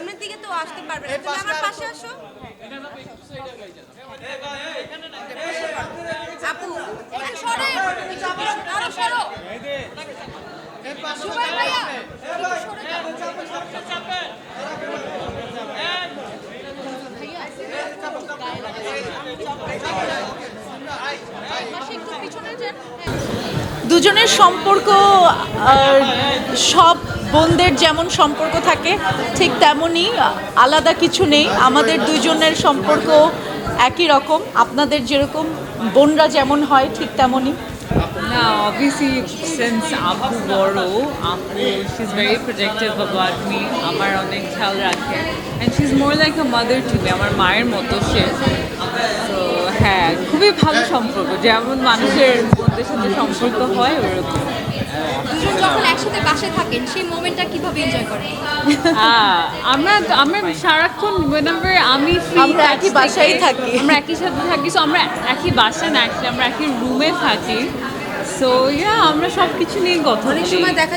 সামনের দিকে তো আসতে পারবে না। তুমি আমার পাশে আসো। আপু সরে। আরও সরো। ভাইয়া। দুজনের সম্পর্ক সব বোনদের যেমন সম্পর্ক থাকে ঠিক তেমনই আলাদা কিছু নেই। আমাদের দুজনের সম্পর্ক একই রকম। আপনাদের যেরকম বোনরা যেমন হয় ঠিক তেমনই। না obviously since আপু বড় আপু she's very protective about me আমার অনেক খেয়াল রাখে। And she's more like a mother to me আমার মায়ের মতো সে। তো হ্যাঁ খুবই ভালো সম্পর্ক। যেমন মানুষের মধ্যে সাথে সম্পর্ক হয় ওরকম। একসাথে বাসায় থাকেন সেই মোমেন্টটা কীভাবে এনজয় করেন? আমরা আমরা সারাক্ষণ whenever আমি আমরা একই বাসায় থাকি। আমরা একই সাথে থাকি সো আমরা একই বাসায় না আমরা একই রুমে থাকি। সো ইয়া আমরা সব কিছু নিয়ে কথা অনেক সময় দেখা